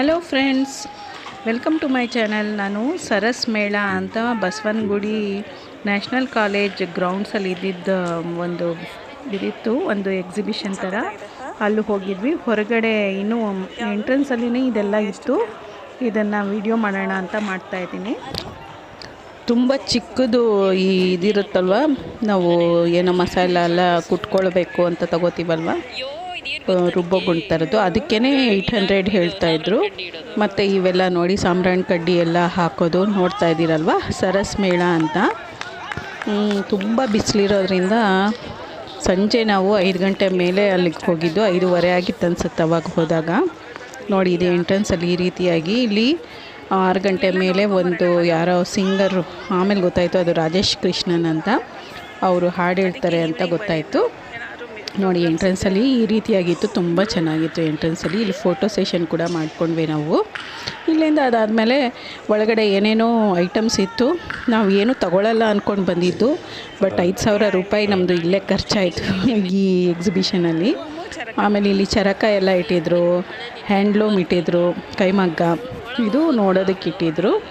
Hello friends welcome to my channel ನಾನು ಸರಸ್ ಮೇಳ ಅಂತ ಬಸವನಗುಡಿ ನ್ಯಾಷನಲ್ ಕಾಲೇಜ್ ಗ್ರೌಂಡ್ಸಲ್ಲಿ ಇದ್ದಿದ್ದ ಒಂದು ಇದಿತ್ತು, ಒಂದು ಎಕ್ಸಿಬಿಷನ್ ಥರ ಅಲ್ಲಿ ಹೋಗಿದ್ವಿ. ಹೊರಗಡೆ ಇನ್ನೂ ಎಂಟ್ರೆನ್ಸಲ್ಲಿನೇ ಇದೆಲ್ಲ ಇತ್ತು. ಇದನ್ನು ವಿಡಿಯೋ ಮಾಡೋಣ ಅಂತ ಮಾಡ್ತಾಯಿದ್ದೀನಿ ತುಂಬ ಚಿಕ್ಕದು ಈ ಇದಿರುತ್ತಲ್ವ? ನಾವು ಏನೋ ಮಸಾಲ ಎಲ್ಲ ಕುಟ್ಕೊಳ್ಬೇಕು ಅಂತ ತಗೋತೀವಲ್ವ? ರುಬ್ಬೋಗುಂಡು ಥರದ್ದು ಅದಕ್ಕೇ ಏಯ್ಟ್ ಹಂಡ್ರೆಡ್ ಹೇಳ್ತಾಯಿದ್ರು. ಮತ್ತು ಇವೆಲ್ಲ ನೋಡಿ ಸಾಂಬ್ರಾಣಿ ಕಡ್ಡಿ ಎಲ್ಲ ಹಾಕೋದು ನೋಡ್ತಾ ಇದ್ದೀರಲ್ವ ಸರಸ್ ಮೇಳ ಅಂತ. ತುಂಬ ಬಿಸಿಲಿರೋದ್ರಿಂದ ಸಂಜೆ ನಾವು ಐದು ಗಂಟೆ ಮೇಲೆ ಅಲ್ಲಿಗೆ ಹೋಗಿದ್ದು. ಐದೂವರೆ ಆಗಿತ್ತು ಅನ್ಸುತ್ತೆ ಅವಾಗ ಹೋದಾಗ. ನೋಡಿ, ಇದು ಎಂಟ್ರೆನ್ಸಲ್ಲಿ ಈ ರೀತಿಯಾಗಿ ಇಲ್ಲಿ ಆರು ಗಂಟೆ ಮೇಲೆ ಒಂದು ಯಾರೋ ಸಿಂಗರು ಆಮೇಲೆ ಗೊತ್ತಾಯಿತು ಅದು ರಾಜೇಶ್ ಕೃಷ್ಣನ್ ಅಂತ. ಅವರು ಹಾಡು ಹೇಳ್ತಾರೆ ಅಂತ ಗೊತ್ತಾಯಿತು. ನೋಡಿ ಎಂಟ್ರೆನ್ಸಲ್ಲಿ ಈ ರೀತಿಯಾಗಿತ್ತು. ತುಂಬ ಚೆನ್ನಾಗಿತ್ತು ಎಂಟ್ರೆನ್ಸಲ್ಲಿ ಇಲ್ಲಿ ಫೋಟೋ ಸೆಷನ್ ಕೂಡ ಮಾಡ್ಕೊಂಡ್ವಿ ನಾವು. ಇಲ್ಲಿಂದ ಅದಾದಮೇಲೆ ಒಳಗಡೆ ಏನೇನೋ ಐಟಮ್ಸ್ ಇತ್ತು. ನಾವು ಏನು ತಗೊಳ್ಳಲ್ಲ ಅಂದ್ಕೊಂಡು ಬಂದಿದ್ದು. ಬಟ್ ಐದು ಸಾವಿರ ರೂಪಾಯಿ ನಮ್ಮದು ಇಲ್ಲೇ ಖರ್ಚಾಯಿತು ಈ ಎಕ್ಸಿಬಿಷನಲ್ಲಿ ಆಮೇಲೆ ಇಲ್ಲಿ ಚರಕ ಎಲ್ಲ ಇಟ್ಟಿದ್ರು. ಹ್ಯಾಂಡ್ಲೂಮ್ ಇಟ್ಟಿದ್ರು. ಕೈಮಗ್ಗ. ಇದು ನೋಡೋದಕ್ಕೆ ಇಟ್ಟಿದ್ರು.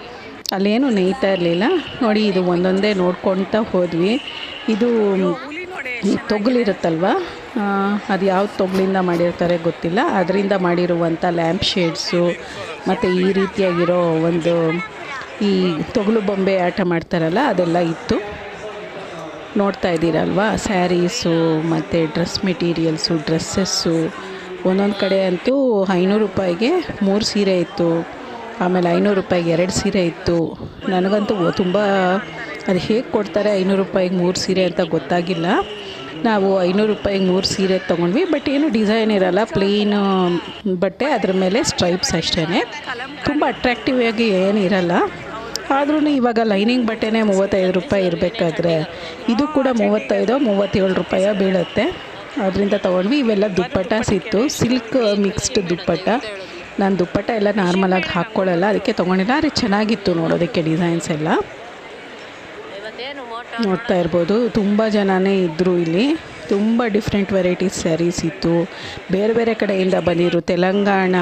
ಅಲ್ಲೇನು ನೇಯ್ತಾ ಇರಲಿಲ್ಲ. ನೋಡಿ, ಇದು ಒಂದೊಂದೇ ನೋಡ್ಕೊಳ್ತಾ ಹೋದ್ವಿ. ಇದು ಈ ತೊಗಲಿರುತ್ತಲ್ವ? ಅದು ಯಾವ ತೊಗಲಿಂದ ಮಾಡಿರ್ತಾರೆ ಗೊತ್ತಿಲ್ಲ. ಅದರಿಂದ ಮಾಡಿರುವಂಥ ಲ್ಯಾಂಪ್ ಶೇಡ್ಸು, ಮತ್ತು ಈ ರೀತಿಯಾಗಿರೋ ಒಂದು ಈ ತೊಗಲು ಬೊಂಬೆ ಆಟ ಮಾಡ್ತಾರಲ್ಲ, ಅದೆಲ್ಲ ಇತ್ತು. ನೋಡ್ತಾ ಇದ್ದೀರಲ್ವಾ? ಸ್ಯಾರೀಸು, ಮತ್ತು ಡ್ರೆಸ್ ಮೆಟೀರಿಯಲ್ಸು, ಡ್ರೆಸ್ಸಸ್ಸು. ಒಂದೊಂದು ಕಡೆ ಅಂತೂ ಐನೂರು ರೂಪಾಯಿಗೆ ಮೂರು ಸೀರೆ ಇತ್ತು. ಆಮೇಲೆ ಐನೂರು ರೂಪಾಯಿಗೆ ಎರಡು ಸೀರೆ ಇತ್ತು. ನನಗಂತೂ ತುಂಬ ಅದು ಹೇಗೆ ಕೊಡ್ತಾರೆ ಐನೂರು ರೂಪಾಯಿಗೆ ಮೂರು ಸೀರೆ ಅಂತ ಗೊತ್ತಾಗಿಲ್ಲ. ನಾವು ಐನೂರು ರೂಪಾಯಿಗೆ ಮೂರು ಸೀರೆ ತೊಗೊಂಡ್ವಿ, ಬಟ್ ಏನು ಡಿಸೈನ್ ಇರಲ್ಲ, ಪ್ಲೇನ್, ಬಟ್ಟೆ ಅದ್ರ ಮೇಲೆ ಸ್ಟ್ರೈಪ್ಸ್ ಅಷ್ಟೇ ತುಂಬ ಅಟ್ರಾಕ್ಟಿವ್ ಆಗಿ ಏನು ಇರಲ್ಲ. ಆದ್ರೂ ಇವಾಗ ಲೈನಿಂಗ್ ಬಟ್ಟೆನೇ ಮೂವತ್ತೈದು ರೂಪಾಯಿ ಇರಬೇಕಾದ್ರೆ ಇದು ಕೂಡ ಮೂವತ್ತೈದು ಮೂವತ್ತೇಳು ರೂಪಾಯೋ ಬೀಳುತ್ತೆ. ಅದರಿಂದ ತೊಗೊಂಡ್ವಿ, ಇವೆಲ್ಲ ದುಪ್ಪಟ್ಟ ಇತ್ತು ಸಿಲ್ಕ್ ಮಿಕ್ಸ್ಡ್ ದುಪ್ಪಟ್ಟ. ನಾನು ದುಪ್ಪಟ್ಟ ಎಲ್ಲ ನಾರ್ಮಲಾಗಿ ಹಾಕ್ಕೊಳ್ಳಲ್ಲ, ಅದಕ್ಕೆ ತೊಗೊಂಡಿಲ್ಲ. ಆದರೆ ಚೆನ್ನಾಗಿತ್ತು ನೋಡೋದಕ್ಕೆ ಡಿಸೈನ್ಸ್ ಎಲ್ಲ. ನೋಡ್ತಾ ಇರ್ಬೋದು. ತುಂಬ ಜನನೇ ಇದ್ದರು ಇಲ್ಲಿ. ತುಂಬ ಡಿಫ್ರೆಂಟ್ ವೆರೈಟೀಸ್ ಸ್ಯಾರೀಸ್ ಇತ್ತು. ಬೇರೆ ಬೇರೆ ಕಡೆಯಿಂದ ಬಂದಿರು ತೆಲಂಗಾಣ,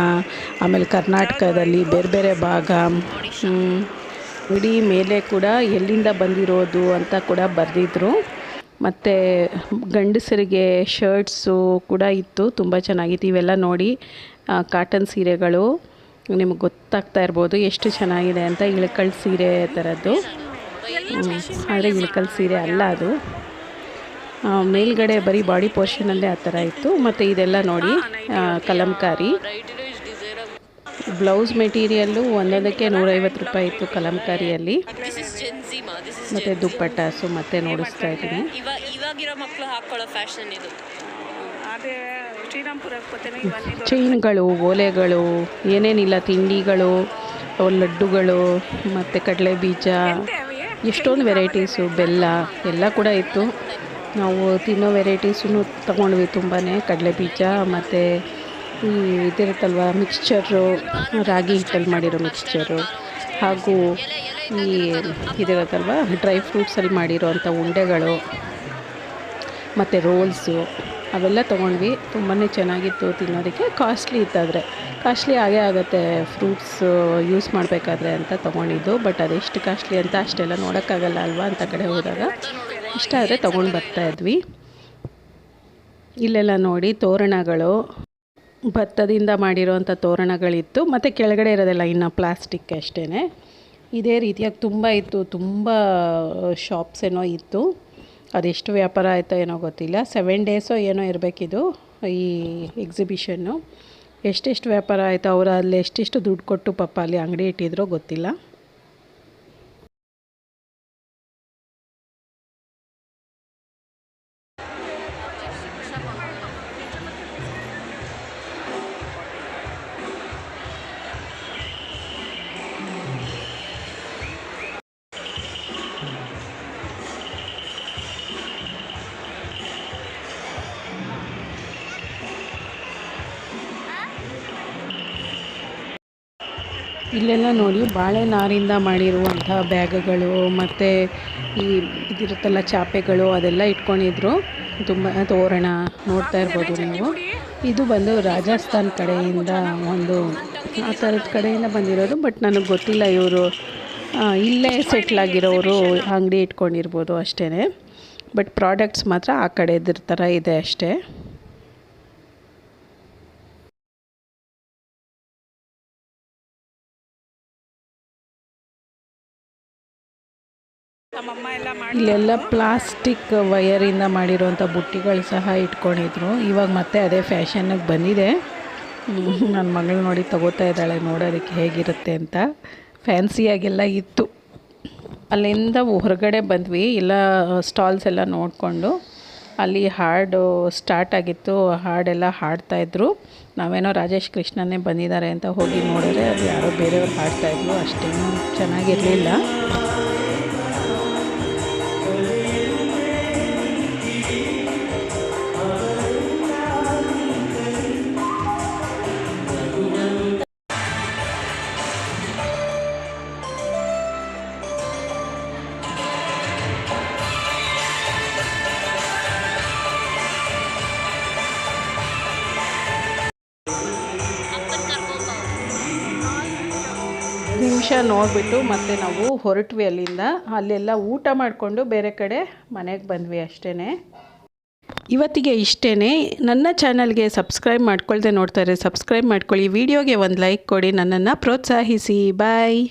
ಆಮೇಲೆ ಕರ್ನಾಟಕದಲ್ಲಿ ಬೇರೆ ಬೇರೆ ಭಾಗ. ಇಡೀ ಮೇಲೆ ಕೂಡ ಎಲ್ಲಿಂದ ಬಂದಿರೋದು ಅಂತ ಕೂಡ ಬರೆದಿದ್ರು. ಮತ್ತು ಗಂಡಸರಿಗೆ ಶರ್ಟ್ಸು ಕೂಡ ಇತ್ತು. ತುಂಬ ಚೆನ್ನಾಗಿತ್ತು. ಇವೆಲ್ಲ ನೋಡಿ ಕಾಟನ್ ಸೀರೆಗಳು. ನಿಮಗೆ ಗೊತ್ತಾಗ್ತಾ ಇರ್ಬೋದು. ಎಷ್ಟು ಚೆನ್ನಾಗಿದೆ ಅಂತ ಇಳಕಲ್ ಸೀರೆ ಥರದ್ದು ಆದರೆ ಇಳಕಲ್ ಸೀರೆ ಅಲ್ಲ ಅದು. ಮೇಲ್ಗಡೆ ಬರೀ ಬಾಡಿ ಪೋರ್ಷನಲ್ಲೇ ಆ ಥರ ಇತ್ತು. ಮತ್ತು ಇದೆಲ್ಲ ನೋಡಿ ಕಲಂಕಾರಿ. ಬ್ಲೌಸ್ ಮೆಟೀರಿಯಲ್ಲು ಒಂದೊಂದಕ್ಕೆ ನೂರೈವತ್ತು ರೂಪಾಯಿ ಇತ್ತು ಕಲಂಕಾರಿಯಲ್ಲಿ. ಮತ್ತು ದುಪ್ಪಟ್ಟಾಸು ಮತ್ತೆ ನೋಡಿಸ್ತಾ ಇದ್ದೀನಿ. ಇವಾಗಿರೋ ಮಕ್ಕಳು ಹಾಕೊಳ್ಳೋ ಫ್ಯಾಷನ್ ಇದು. ಅದೇ ಶ್ರೀರಾಮ್ಪುರಕ್ಕೆ ಚೈನ್ಗಳು ಓಲೆಗಳು ಏನೇನಿಲ್ಲ ತಿಂಡಿಗಳು ಲಡ್ಡುಗಳು ಮತ್ತು ಕಡಲೆ ಬೀಜ. ಎಷ್ಟೊಂದು ವೆರೈಟೀಸು, ಬೆಲ್ಲ ಎಲ್ಲ ಕೂಡ ಇತ್ತು. ನಾವು ತಿನ್ನೋ ವೆರೈಟೀಸೂ ತೊಗೊಂಡ್ವಿ ತುಂಬಾ ಕಡಲೆ ಬೀಜ ಮತ್ತು ಈ ಇದಿರುತ್ತಲ್ವ ಮಿಕ್ಸ್ಚರು ರಾಗಿ ಹಿಟ್ಟಲ್ಲಿ ಮಾಡಿರೋ ಮಿಕ್ಸ್ಚರು ಹಾಗೂ ಈ ಇದಿರುತ್ತಲ್ವ ಡ್ರೈ ಫ್ರೂಟ್ಸಲ್ಲಿ ಮಾಡಿರೋ ಅಂಥ ಉಂಡೆಗಳು, ಮತ್ತು ರೋಲ್ಸು ಅವೆಲ್ಲ ತೊಗೊಂಡ್ವಿ. ತುಂಬಾ ಚೆನ್ನಾಗಿತ್ತು ತಿನ್ನೋದಕ್ಕೆ. ಕಾಸ್ಟ್ಲಿ ಇತ್ತಾದರೆ. ಕಾಸ್ಟ್ಲಿ ಆಗೇ ಆಗುತ್ತೆ ಫ್ರೂಟ್ಸ್ ಯೂಸ್ ಮಾಡಬೇಕಾದ್ರೆ ಅಂತ ತೊಗೊಂಡಿದ್ದು. ಬಟ್ ಅದೆಷ್ಟು ಕಾಸ್ಟ್ಲಿ ಅಂತ ಅಷ್ಟೆಲ್ಲ ನೋಡೋಕ್ಕಾಗಲ್ಲ ಅಲ್ವಾ ಅಂತ ಕಡೆ ಹೋದಾಗ. ಇಷ್ಟ ಆದರೆ ತೊಗೊಂಡು ಬರ್ತಾಯಿದ್ವಿ ಇಲ್ಲೆಲ್ಲ ನೋಡಿ ತೋರಣಗಳು. ಭತ್ತದಿಂದ ಮಾಡಿರೋವಂಥ ತೋರಣಗಳಿತ್ತು. ಮತ್ತು ಕೆಳಗಡೆ ಇರೋದೆಲ್ಲ ಇನ್ನು ಪ್ಲಾಸ್ಟಿಕ್ ಅಷ್ಟೇ ಇದೇ ರೀತಿಯಾಗಿ ತುಂಬ ಇತ್ತು. ತುಂಬ ಶಾಪ್ಸ್ ಏನೋ ಇತ್ತು. ಅದೆಷ್ಟು ವ್ಯಾಪಾರ ಆಯಿತೋ ಏನೋ ಗೊತ್ತಿಲ್ಲ. ಸೆವೆನ್ ಡೇಸೋ ಏನೋ ಇರಬೇಕಿದು ಈ ಎಕ್ಸಿಬಿಷನ್ನು ಎಷ್ಟೆಷ್ಟು ವ್ಯಾಪಾರ ಆಯಿತು ಅವರು ಅಲ್ಲಿ ಎಷ್ಟೆಷ್ಟು ದುಡ್ಡು ಕೊಟ್ಟು ಪಾಪ ಅಲ್ಲಿ ಅಂಗಡಿ ಇಟ್ಟಿದ್ರೋ ಗೊತ್ತಿಲ್ಲ. ಇಲ್ಲೆಲ್ಲ ನೋಡಿ, ಬಾಳೆ ನಾರಿಂದ ಮಾಡಿರುವಂಥ ಬ್ಯಾಗ್ಗಳು ಮತ್ತು ಈ ಇದಿರುತ್ತಲ್ಲ ಚಾಪೆಗಳು ಅದೆಲ್ಲ ಇಟ್ಕೊಂಡಿದ್ರು. ತುಂಬ ತೋರಣ ನೋಡ್ತಾ ಇರ್ಬೋದು ನೀವು. ಇದು ಬಂದು ರಾಜಸ್ಥಾನ್ ಕಡೆಯಿಂದ ಒಂದು ಆ ಥರದ ಕಡೆಯಿಂದ ಬಂದಿರೋದು, ಬಟ್ ನನಗೆ ಗೊತ್ತಿಲ್ಲ ಇವರು ಇಲ್ಲೇ ಸೆಟ್ಲ್ ಆಗಿರೋರು ಅಂಗಡಿ ಇಟ್ಕೊಂಡಿರ್ಬೋದು ಅಷ್ಟೇ ಬಟ್ ಪ್ರಾಡಕ್ಟ್ಸ್ ಮಾತ್ರ ಆ ಕಡೆದ್ರ ಥರ ಇದೆ ಅಷ್ಟೇ. ಇಲ್ಲೆಲ್ಲ ಪ್ಲಾಸ್ಟಿಕ್ ವಯರಿಂದ ಮಾಡಿರೋಂಥ ಬುಟ್ಟಿಗಳು ಸಹ ಇಟ್ಕೊಂಡಿದ್ರು. ಇವಾಗ ಮತ್ತೆ ಅದೇ ಫ್ಯಾಷನ್ಗೆ ಬಂದಿದೆ. ನನ್ನ ಮಗಳು ನೋಡಿ ತಗೋತಾ ಇದ್ದಾಳೆ ನೋಡೋದಕ್ಕೆ ಹೇಗಿರುತ್ತೆ ಅಂತ. ಫ್ಯಾನ್ಸಿಯಾಗೆಲ್ಲ ಇತ್ತು. ಅಲ್ಲಿಂದ ಹೊರಗಡೆ ಬಂದ್ವಿ. ಎಲ್ಲ ಸ್ಟಾಲ್ಸ್ ಎಲ್ಲ ನೋಡಿಕೊಂಡು. ಅಲ್ಲಿ ಹಾಡು ಸ್ಟಾರ್ಟ್ ಆಗಿತ್ತು. ಹಾಡೆಲ್ಲ ಹಾಡ್ತಾಯಿದ್ರು ನಾವೇನೋ ರಾಜೇಶ್ ಕೃಷ್ಣನೇ ಬಂದಿದ್ದಾರೆ ಅಂತ ಹೋಗಿ ನೋಡಿದ್ರೆ ಅದು ಯಾರೋ ಬೇರೆಯವ್ರು ಹಾಡ್ತಾಯಿದ್ರು ಅಷ್ಟೇನು ಚೆನ್ನಾಗಿರಲಿಲ್ಲ. ನಿಮಿಷ ನೋಡಿಬಿಟ್ಟು ಮತ್ತೆ ನಾವು ಹೊರಟ್ವಿ ಅಲ್ಲಿಂದ. ಅಲ್ಲೆಲ್ಲ ಊಟ ಮಾಡಿಕೊಂಡು ಬೇರೆ ಕಡೆ ಮನೆಗೆ ಬಂದ್ವಿ ಅಷ್ಟೇ ಇವತ್ತಿಗೆ ಇಷ್ಟೇ ನನ್ನ ಚಾನಲ್ಗೆ ಸಬ್ಸ್ಕ್ರೈಬ್ ಮಾಡ್ಕೊಳ್ದೆ ನೋಡ್ತಾರೆ ಸಬ್ಸ್ಕ್ರೈಬ್ ಮಾಡ್ಕೊಳ್ಳಿ. ವಿಡಿಯೋಗೆ ಒಂದು ಲೈಕ್ ಕೊಡಿ. ನನ್ನನ್ನು ಪ್ರೋತ್ಸಾಹಿಸಿ. ಬಾಯ್.